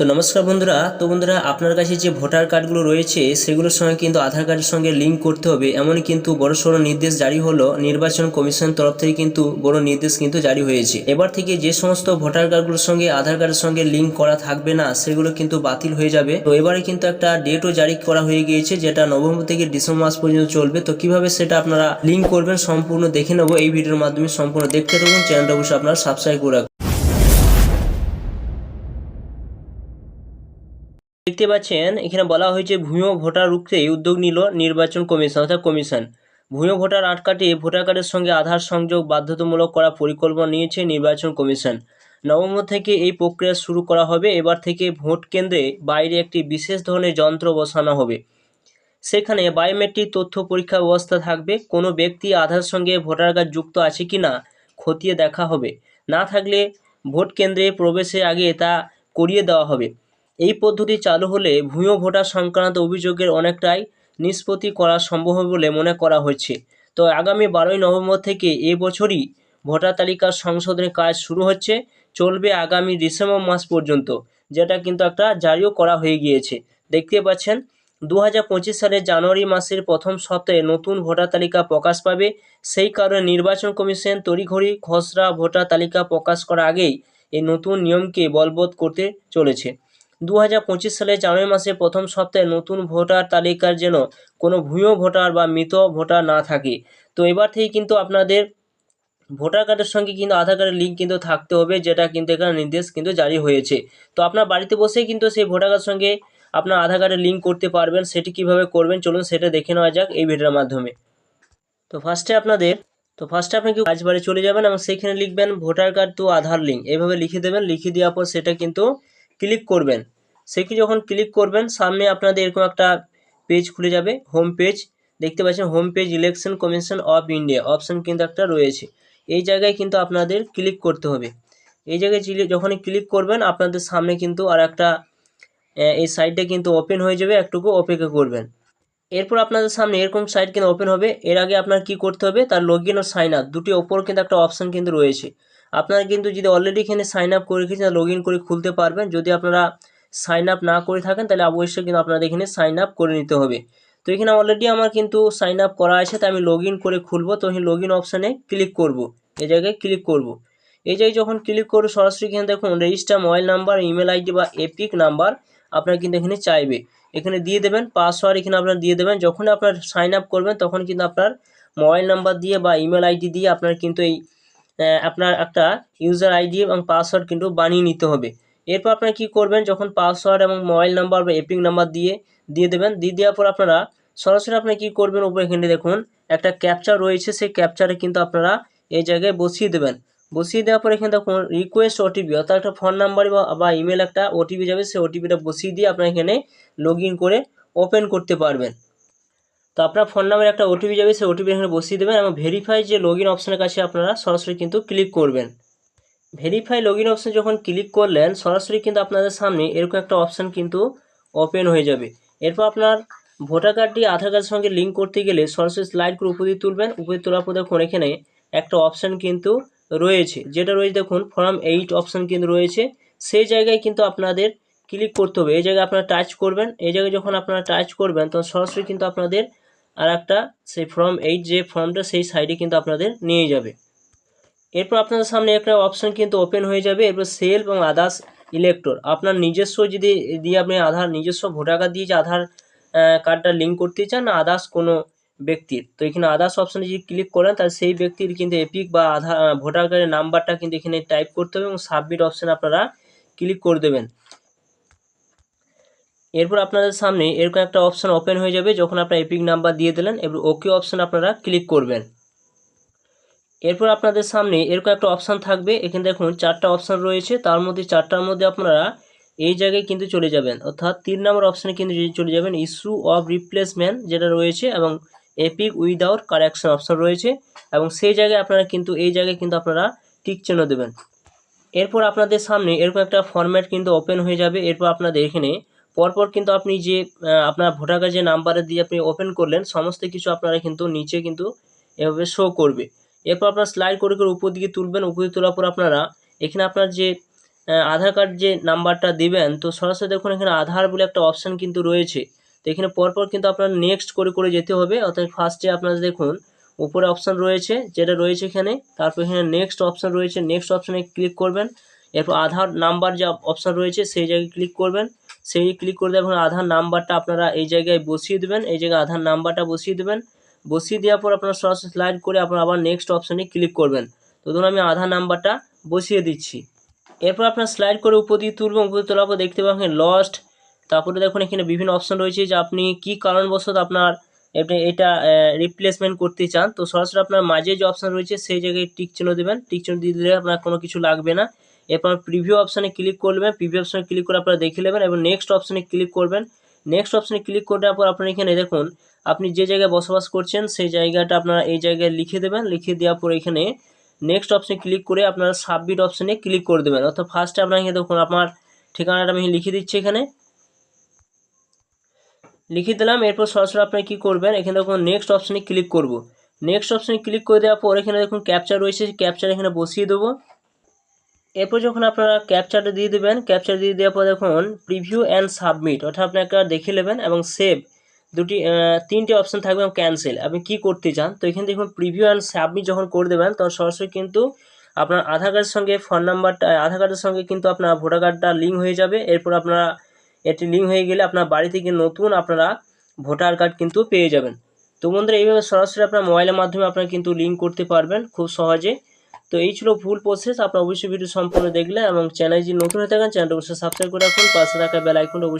তো নমস্কার বন্ধুরা, তো বন্ধুরা আপনার কাছে যে ভোটার কার্ডগুলো রয়েছে, সেগুলোর সঙ্গে কিন্তু আধার কার্ডের সঙ্গে লিঙ্ক করতে হবে। এমনই কিন্তু বড় সড়ো নির্দেশ জারি হলো, নির্বাচন কমিশন তরফ থেকে কিন্তু বড় নির্দেশ কিন্তু জারি হয়েছে। এবার থেকে যে সমস্ত ভোটার কার্ডগুলোর সঙ্গে আধার কার্ডের সঙ্গে লিঙ্ক করা থাকবে না, সেগুলো কিন্তু বাতিল হয়ে যাবে। তো এবারে কিন্তু একটা ডেটও জারি করা হয়ে গিয়েছে, যেটা নভেম্বর থেকে ডিসেম্বর মাস পর্যন্ত চলবে। তো কীভাবে সেটা আপনারা লিঙ্ক করবেন, সম্পূর্ণ দেখে নেব। এই ভিডিওর মাধ্যমে সম্পূর্ণ দেখতে থাকুন। চ্যানেলটা অবশ্যই আপনারা সাবস্ক্রাইব করে দেখতে পাচ্ছেন, এখানে বলা হয়েছে ভূঁয়ো ভোটার রুখতে উদ্যোগ নিল নির্বাচন কমিশন, অর্থাৎ কমিশন। ভূঁয়ো ভোটার আটকাটে ভোটার কার্ডের সঙ্গে আধার সংযোগ বাধ্যতামূলক করা পরিকল্পনা নিয়েছে নির্বাচন কমিশন। নভেম্বর থেকে এই প্রক্রিয়া শুরু করা হবে, এবার থেকে ভোট কেন্দ্রে বাইরে একটি বিশেষ ধরনের যন্ত্র বসানো হবে। সেখানে বায়োমেট্রিক তথ্য পরীক্ষা ব্যবস্থা থাকবে, কোনো ব্যক্তি আধার সঙ্গে ভোটার কার্ড যুক্ত আছে কি না খতিয়ে দেখা হবে। না থাকলে ভোট কেন্দ্রে প্রবেশের আগে তা করিয়ে দেওয়া হবে। এই পদ্ধতি চালু হলে ভূঁয়ো ভোটার সংক্রান্ত অভিযোগের অনেকটাই নিষ্পত্তি করা সম্ভব হবে বলে মনে করা হচ্ছে তো আগামী বারোই নভেম্বর থেকে এ বছরই ভোটার তালিকার সংশোধনের কাজ শুরু হচ্ছে, চলবে আগামী ডিসেম্বর মাস পর্যন্ত, যেটা কিন্তু একটা জারিও করা হয়ে গিয়েছে। দেখতে পাচ্ছেন দু হাজার পঁচিশ সালের জানুয়ারি মাসের প্রথম সপ্তাহে নতুন ভোটার তালিকা প্রকাশ পাবে। সেই কারণে নির্বাচন কমিশন তড়িঘড়ি খসড়া ভোটার তালিকা প্রকাশ করার আগেই এই নতুন নিয়মকে বলবৎ করতে চলেছে। দু সালের জানুয়ারি মাসে প্রথম সপ্তাহে নতুন ভোটার তালিকার যেন কোনো ভূঁয়ো ভোটার বা মৃত ভোটার না থাকে। তো এবার থেকে কিন্তু আপনাদের ভোটার কার্ডের সঙ্গে কিন্তু আধার কার্ডের লিঙ্ক কিন্তু থাকতে হবে, যেটা কিন্তু এখানে নির্দেশ কিন্তু জারি হয়েছে। তো আপনার বাড়িতে বসেই কিন্তু সেই ভোটার কার্ডের সঙ্গে আপনার আধার কার্ডের লিঙ্ক করতে পারবেন, সেটি কীভাবে করবেন, চলুন সেটা দেখে নেওয়া যাক এই ভিডিওর মাধ্যমে। তো ফার্স্টে আপনাদের, তো ফার্স্টে আপনি কি কাজবারে চলে যাবেন এবং সেখানে লিখবেন voter card to Aadhaar link. এভাবে লিখে দেবেন, লিখে দেওয়ার পর সেটা কিন্তু ক্লিক করবেন। সেটি যখন ক্লিক করবেন, সামনে আপনাদের এরকম একটা পেজ খুলে যাবে হোম পেজ দেখতে পাচ্ছেন home page election commission of India option কিন্তু একটা রয়েছে। এই জায়গায় কিন্তু আপনাদের ক্লিক করতে হবে। এই জায়গায় যখনই ক্লিক করবেন, আপনাদের সামনে কিন্তু আর একটা এই সাইটটা কিন্তু ওপেন হয়ে যাবে, একটুকু অপেক্ষা করবেন। এরপর আপনাদের সামনে এরকম সাইট কিন্তু ওপেন হবে। এর আগে আপনার কি করতে হবে? তার লগ ইন ও সাইন আপ দুটি ওপর কিন্তু একটা অপশন কিন্তু রয়েছে। আপনারা কিন্তু যদি অলরেডি এখানে সাইন আপ করে রেখেছেন লগ করে খুলতে পারবেন। যদি আপনারা সাইন আপ না করে থাকেন, তাহলে অবশ্যই কিন্তু আপনাদের এখানে সাইন আপ করে নিতে হবে। তো এখানে অলরেডি আমার কিন্তু সাইন আপ করা আছে, তাই আমি লগ করে খুলবো। তো এই লগ ইন অপশানে ক্লিক করব। এই জায়গায় ক্লিক করব। এই জায়গায় যখন ক্লিক করব, সরাসরি এখানে দেখুন register mobile number email ID বা এপিক নাম্বার আপনার কিন্তু এখানে চাইবে। এখানে দিয়ে দেবেন পাসওয়ার্ড এখানে আপনার দিয়ে দেবেন। যখন আপনার সাইন আপ করবেন, তখন কিন্তু আপনার মোবাইল নাম্বার দিয়ে বা ইমেল আইডি দিয়ে আপনার কিন্তু এই আপনার একটা ইউজার আইডি এবং পাসওয়ার্ড কিন্তু বানিয়ে নিতে হবে। এরপর আপনারা কী করবেন? যখন পাসওয়ার্ড এবং মোবাইল নাম্বার বা এপিক নাম্বার দিয়ে দিয়ে দেবেন, দিয়ে দেওয়ার পর আপনারা সরাসরি আপনি কী করবেন? উপরে এখানে দেখুন, একটা ক্যাপচার রয়েছে। সেই ক্যাপচারে কিন্তু আপনারা এই জায়গায় বসিয়ে দেবেন। বসিয়ে দেওয়ার পর এখানে দেখুন রিকোয়েস্ট ওটিপি অর্থাৎ একটা ফোন নাম্বার বা ইমেল একটা ওটিপি যাবে। সেই ওটিপিটা বসিয়ে দিয়ে আপনারা এখানে লগ করে ওপেন করতে পারবেন। তো আপনার ফোন নাম্বার একটা ওটিপি যাবে, সেই ওটিপি এখানে বসিয়ে দেবেন এবং ভেরিফাই যে লগ ইন অপশানের কাছে আপনারা সরাসরি কিন্তু ক্লিক করবেন। ভেরিফাই লগ ইন অপশান যখন ক্লিক করলেন, সরাসরি কিন্তু আপনাদের সামনে এরকম একটা অপশান কিন্তু ওপেন হয়ে যাবে। এরপর আপনার ভোটার কার্ডটি আধার কার্ডের সঙ্গে লিঙ্ক করতে গেলে সরাসরি স্লাইড করে উপরে তুলবেন, উপরে তোলার পর দেখুন এখানে একটা অপশান কিন্তু রয়েছে। যেটা রয়েছে দেখুন ফর্ম এইট অপশান কিন্তু রয়েছে। সেই জায়গায় কিন্তু আপনাদের ক্লিক করতে হবে। এই জায়গায় আপনারা টাচ করবেন। এই জায়গায় যখন আপনারা টাচ করবেন, তখন সরাসরি কিন্তু আপনাদের আর একটা সেই ফর্ম এইট যে ফর্মটা সেই সাইডে কিন্তু আপনাদের নিয়ে যাবে। এরপর আপনাদের সামনে একটা অপশন কিন্তু ওপেন হয়ে যাবে, এরপর সেল এবং আদার্স ইলেক্টর আপনার নিজস্ব যদি দিয়ে আপনি আধার, নিজস্ব ভোটার কার্ড দিয়ে যে আধার কার্ডটা লিঙ্ক করতে চান, না আদার্স কোনো ব্যক্তির। তো এখানে আদার্স অপশানে যদি ক্লিক করেন, তাহলে সেই ব্যক্তির কিন্তু এপিক বা আধার ভোটার কার্ডের নাম্বারটা কিন্তু এখানে টাইপ করতে হবে এবং সাবমিট অপশানে আপনারা ক্লিক করে দেবেন। এরপর আপনাদের সামনে এরকম একটা অপশান ওপেন হয়ে যাবে যখন আপনার এপিক নাম্বার দিয়ে দিলেন, এবার ওকে অপশান আপনারা ক্লিক করবেন। এরপর আপনাদের সামনে এরকম একটা অপশান থাকবে, এখানে দেখুন চারটা অপশান রয়েছে, তার মধ্যে চারটার মধ্যে আপনারা এই জায়গায় কিন্তু চলে যাবেন। অর্থাৎ তিন নম্বর অপশানে কিন্তু চলে যাবেন ইস্যু অফ রিপ্লেসমেন্ট যেটা রয়েছে এবং এপিক উইদাউট কারেকশন অপশান রয়েছে এবং সেই জায়গায় আপনারা কিন্তু, এই জায়গায় কিন্তু আপনারা টিক চিহ্ন দেবেন। এরপর আপনাদের সামনে এরকম একটা ফরম্যাট কিন্তু ওপেন হয়ে যাবে, এরপর আপনাদের এখানে পরপর কিন্তু আপনি যে আপনার ভোটার কার্ড যে নাম্বারে দিয়ে আপনি ওপেন করলেন, সমস্ত কিছু আপনারা কিন্তু নিচে কিন্তু এভাবে শো করবে। এরপর আপনার স্লাইড করে করে উপর দিকে তুলবেন, উপর দিকে তোলার পর আপনারা এখানে আপনার যে আধার কার্ড যে নাম্বারটা দিবেন, তো সরাসরি দেখুন এখানে আধার বলে একটা অপশান কিন্তু রয়েছে। তো এখানে পরপর কিন্তু আপনার নেক্সট করে করে যেতে হবে, অর্থাৎ ফার্স্টে আপনারা দেখুন, উপরে অপশান রয়েছে, যেটা রয়েছে এখানে, তারপর এখানে নেক্সট অপশান রয়েছে নেক্সট অপশানে ক্লিক করবেন। এরপর আধার নাম্বার যে অপশান রয়েছে, সেই জায়গায় ক্লিক করবেন। সেই ক্লিক করে দেবেন আধার নাম্বারটা আপনারা এই জায়গায় বসিয়ে দেবেন, এই জায়গায় আধার নাম্বারটা বসিয়ে দেবেন। বসিয়ে দেওয়ার পর আপনারা সরাসরি স্লাইড করে আপনারা আবার নেক্সট অপশানে ক্লিক করবেন। তো ধরুন আমি আধার নাম্বারটা বসিয়ে দিচ্ছি। এরপর আপনার স্লাইড করে উপর দিয়ে তুলবেন উপর তোলার পর দেখতে পাবেন লস্ট তারপরে দেখুন এখানে বিভিন্ন অপশন রয়েছে যে আপনি কি কারণবশত আপনার আপনি এটা রিপ্লেসমেন্ট করতে চান। তো সরাসরি আপনার মাঝে যে অপশন রয়েছে, সেই জায়গায় টিক চিহ্ন দেবেন। টিক চিহ্ন দিয়ে দিলে আপনার কোনো কিছু লাগবে না। এরপর প্রিভিউ অপশানে ক্লিক করবেন প্রিভিউ অপশানে ক্লিক করে আপনারা দেখে নেবেন এবং নেক্সট অপশানে ক্লিক করবেন। নেক্সট অপশানে ক্লিক করে দেওয়ার পর আপনার এখানে দেখুন, আপনি যে জায়গায় বসবাস করছেন সেই জায়গাটা আপনারা এই জায়গায় লিখে দেবেন, লিখে দেওয়ার পর এখানে নেক্সট অপশানে ক্লিক করে আপনারা সাবমিট অপশানে ক্লিক করে দেবেন। অর্থাৎ ফার্স্টে আপনার এখানে দেখুন আপনার ঠিকানাটা আমি লিখে দিচ্ছি এখানে। লিখে দিলাম, এরপর সরাসরি আপনি কী করবেন, এখানে দেখুন নেক্সট অপশানে ক্লিক করব। নেক্সট অপশানে ক্লিক করে দেওয়ার পর এখানে দেখুন ক্যাপচার রয়েছে ক্যাপচার এখানে বসিয়ে দেবো। এরপর যখন আপনারা ক্যাপচারটা দিয়ে দেবেন ক্যাপচার দিয়ে দেওয়ার পর দেখুন প্রিভিউ অ্যান্ড সাবমিট অর্থাৎ আপনি একটা দেখে নেবেন এবং সেভ দুটি তিনটে অপশন থাকবে এবং ক্যান্সেল আপনি কী করতে চান? তো এখানে দেখুন প্রিভিউ অ্যান্ড সাবমিট যখন করে দেবেন, তখন সরাসরি কিন্তু আপনার আধার কার্ডের সঙ্গে ফোন নাম্বারটা আধার কার্ডের সঙ্গে কিন্তু আপনার ভোটার কার্ডটা লিঙ্ক হয়ে যাবে। এরপর আপনারা এটি লিঙ্ক হয়ে গেলে আপনার বাড়ি থেকে নতুন আপনারা ভোটার কার্ড কিন্তু পেয়ে যাবেন। তো বন্ধুরা, এইভাবে সরাসরি আপনার মোবাইলের মাধ্যমে আপনারা কিন্তু লিঙ্ক করতে পারবেন খুব সহজে। তো এই ছিল ফুল প্রসেস আপনার অবশ্যই ভিডিও সম্পূর্ণ দেখলে এবং চ্যানেল যদি নতুন হয়ে থাকেন চ্যানেলটা অবশ্যই সাবস্ক্রাইব করে রাখুন, পাশে থাকা বেল অবশ্যই